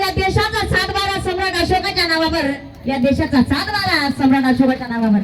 या देशाचा सातबारा सम्राट अशोकाच्या नावावर या देशाचा सातबारा सम्राट अशोकाच्या नावावर.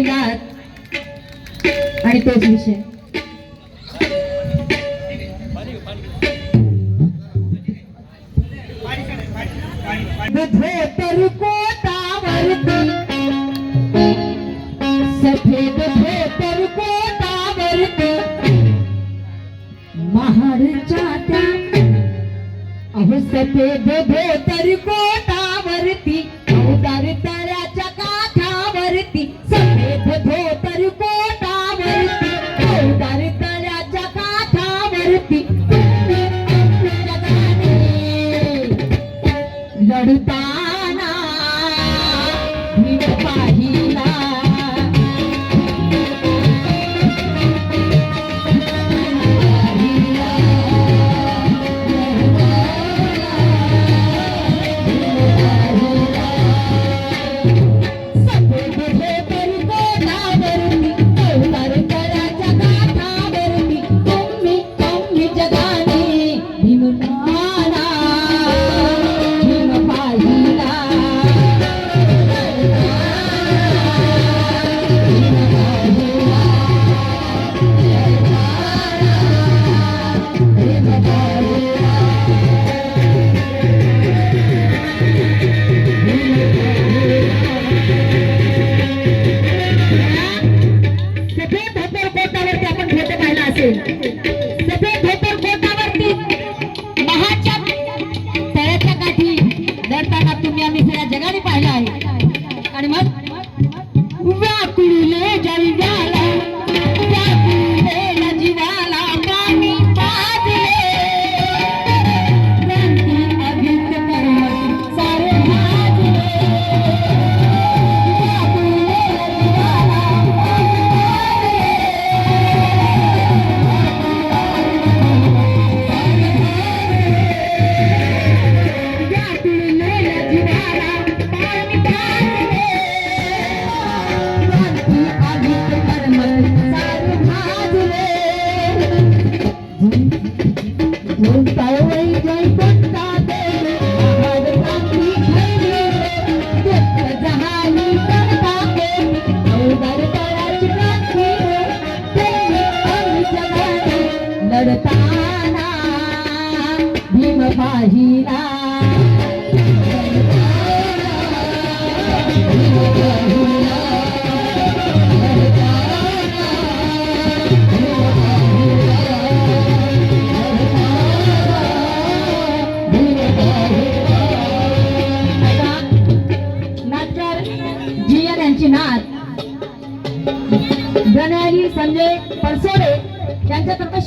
જગન્નાથ અને તે જ વિશે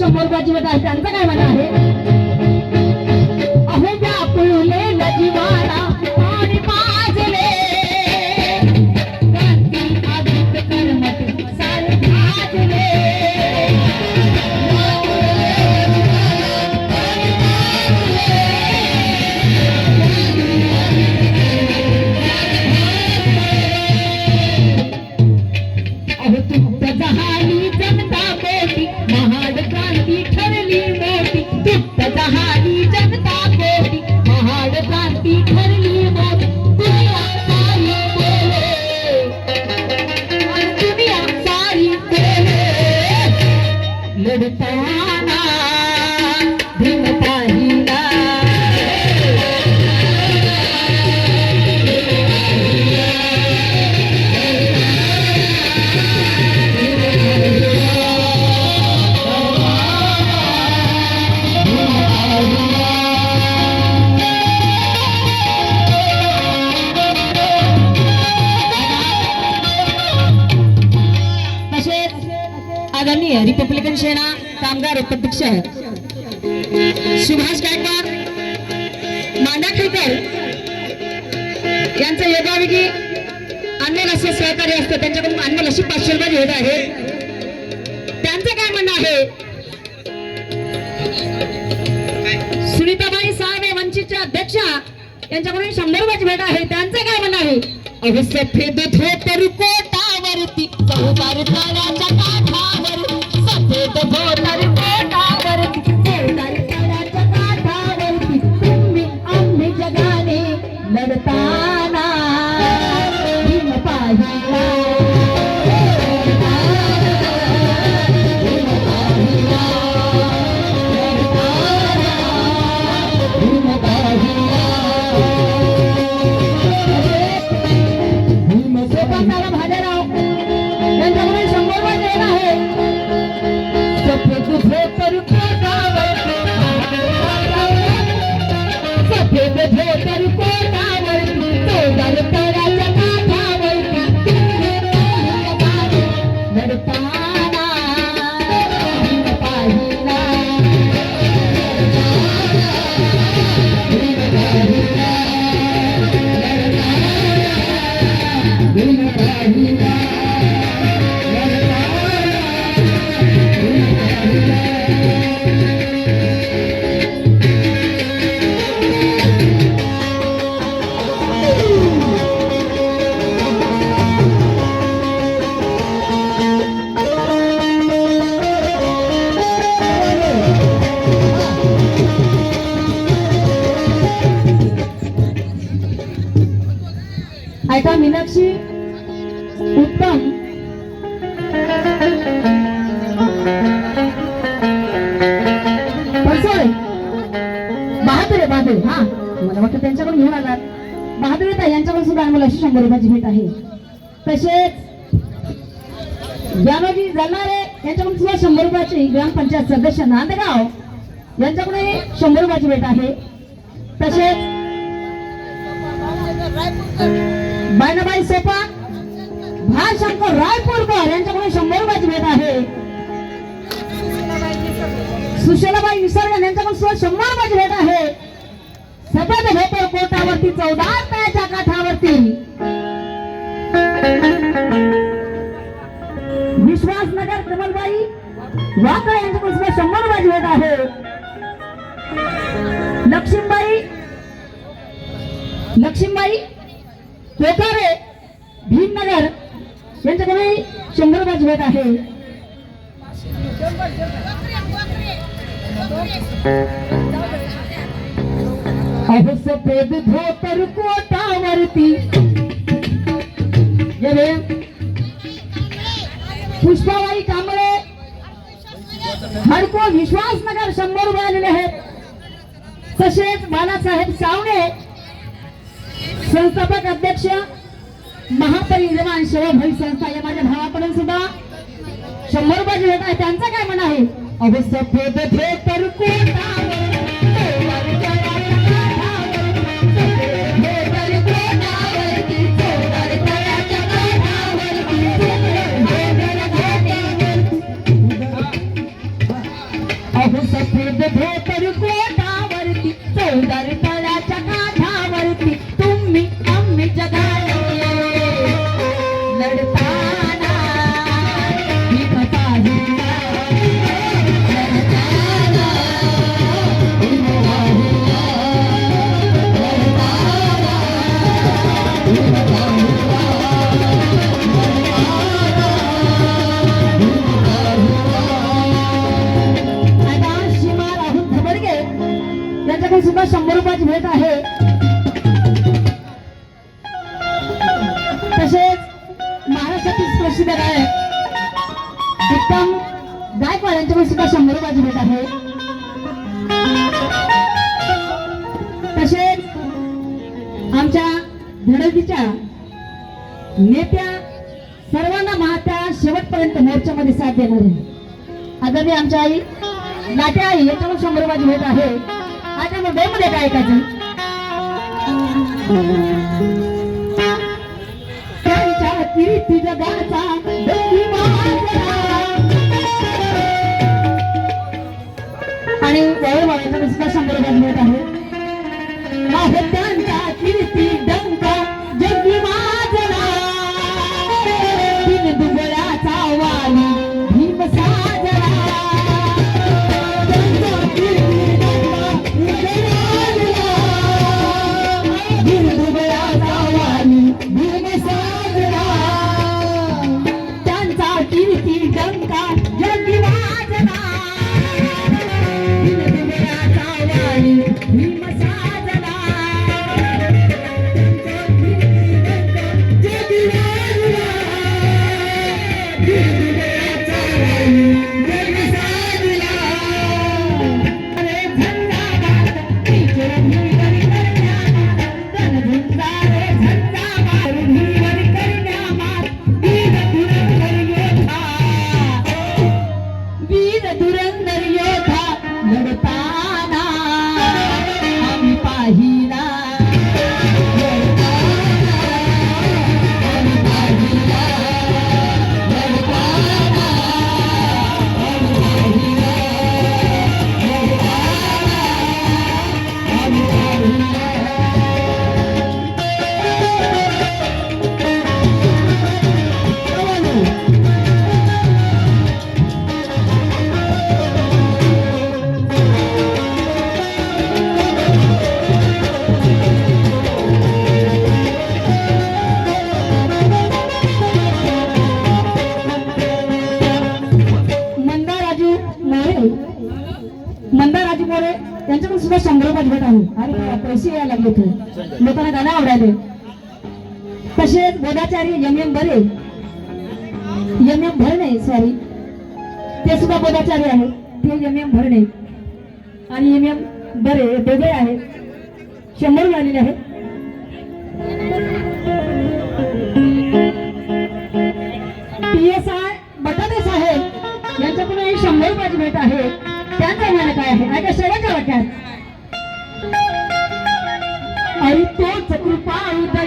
शंभर रुपयाची बट असते आमचं काय मला आहे? आणि सुभाष गायकवाड मांडाखेकर यांचं योगाविधी अन्य असे सहकार्य असतं. त्यांच्याकडून अन्य अशी पाचशे रुपये येत आहे. त्यांचं काय म्हणणं आहे? सुनीताबाई साहेब वंचितच्या अध्यक्षा यांच्याकडून शंभर रुपयाची भेट आहे. त्यांचं काय म्हणणं आहे? अहो सफेद धोतर कोटावरती चौदार तळ्याच्या यांच्याकडून अशी शंभर रुपयाची भेट आहे. तसेच ज्ञानोजी जलनारे यांच्याकडून सुद्धा शंभर रुपयाची ग्रामपंचायत सदस्य नांदगाव यांच्याकडे शंभर रुपयाची भेट आहे. तसेच बायनाबाई सोपा भाशंकर रायपूरकर यांच्याकडून शंभर रुपयाची भेट आहे. सुशलाबाई विसर्जन यांच्याकडून सुद्धा शंभर रुपयाची भेट आहे. सफेद भेपर कोटावरती चौदा तळ्याच्या काठावरती. विश्वासनगर कमलबाई वाकळे यांच्याकडून सुद्धा शंभर रुपयाची भेट आहे. लक्ष्मीबाई लक्ष्मीबाई कोठारे भीमनगर यांच्याकडे शंभर रुपयाची भेट आहे. अहो सफेद धोतर कोटावरती। गेले पुष्पाबाई कांबळे। हडको विश्वासनगर शंभर रुपये आलेले आहेत. तसेच बालासाहेब सावणे संस्थापक अध्यक्ष महापरिनिर्माण सेवा भई संस्था या माझ्या भावाकडून सुद्धा शंभर रुपये घेत आहे त्यांचं काय म्हणणं आहे? अहो सफेद धोतर कोटावर, ভোট यांच्याकडे शंभर रुपयाची भेट आहे. तसेच महाराष्ट्रातील प्रसिद्ध गायक उत्तम गायकवाड यांच्याकडे सुद्धा शंभर रुपयाची भेट आहे. तसेच आमच्या धडकीच्या नेत्या सर्वांना महात्या शेवटपर्यंत मोर्चामध्ये साथ देणार. आहे आदरणीय आमच्या आई नाट्या आई याच्यावर शंभर रुपयाची भेट आहे. माझ्या मुंबईमध्ये काय ऐकायचं. आणि वयोमानाचा नुसता मिळत आहे. आणि पैसे यायला लागले तू? लोकांना गाणं आवडायले. तसेच बोधाचारी यम यम बरे. यम यम भरणे सॉरी ते सुद्धा बोधाचारी आहे ते यम यम भरणे. आणि यम यम बरे दोघे आहेत. शंभर आलेले आहेत. शंभर रुपयाची भेट आहे. त्यांचा गाणं काय आहे? ऐका शेवटच्या वाक्यात. aí todos, é pro pai da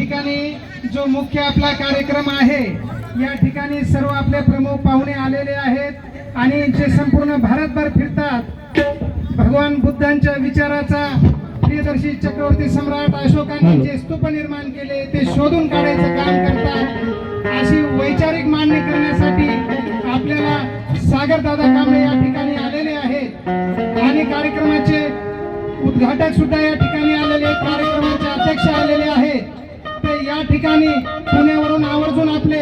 ठिकाणी जो मुख्य आपला कार्यक्रम आहे या ठिकाणी सर्व आपले प्रमुख पाहुणे आलेले आहेत आणि जे संपूर्ण भारतभर फिरतात भगवान बुद्धांच्या विचाराचा प्रियदर्शी चक्रवर्ती सम्राट अशोकांनी जे स्तूप निर्माण केले ते शोधून काढायचं काम करतात. अशी वैचारिक मांडणी करण्यासाठी आपल्याला सागरदादा कांबळे या ठिकाणी आलेले आहेत. आणि कार्यक्रमाचे उद्घाटक सुद्धा या ठिकाणी आलेले कार्यक्रमाचे अध्यक्ष आलेले आहेत. या ठिकाणी पुण्यावरून आवर्जून आपले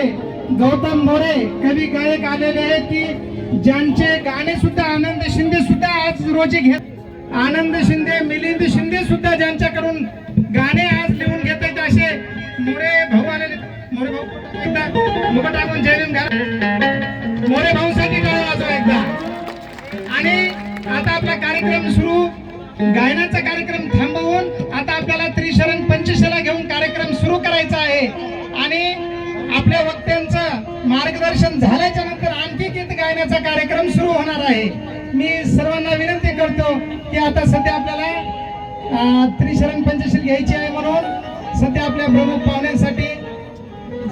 गौतम मोरे कवी गायक आलेले आहेत की ज्यांचे गाणे सुद्धा आनंद शिंदे सुद्धा आज रोजी घेत आनंद शिंदे मिलिंद शिंदे सुद्धा ज्यांच्याकडून गाणे आज लिहून घेत आहेत असे मोरे भाऊ आलेले मोरे भाऊ एकदा मुख टाकून जय मोरे भाऊसाठी टाळ्या वाजवा एकदा. आणि आता आपला कार्यक्रम सुरू. गायनाचा कार्यक्रम थांबवून आता आपल्याला त्रिशरण पंचशला घेऊन कार्यक्रम सुरू करायचा आहे. आणि आपल्या वक्त्यांचं मार्गदर्शन झाल्याच्यानंतर आणखी गीत गायनाचा कार्यक्रम सुरू होणार आहे. मी सर्वांना विनंती करतो की आता सध्या आपल्याला त्रिशरण पंचशील घ्यायची आहे म्हणून सध्या आपल्या प्रमुख पाहुण्यांसाठी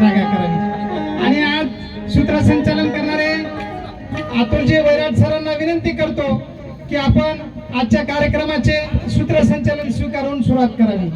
जागा करावी. आणि आज सूत्रसंचालन करणारे आतुरजी वैराट सरांना विनंती करतो की आपण आजच्या कार्यक्रमाचे सूत्रसंचालन स्वीकारून सुरुवात करावी.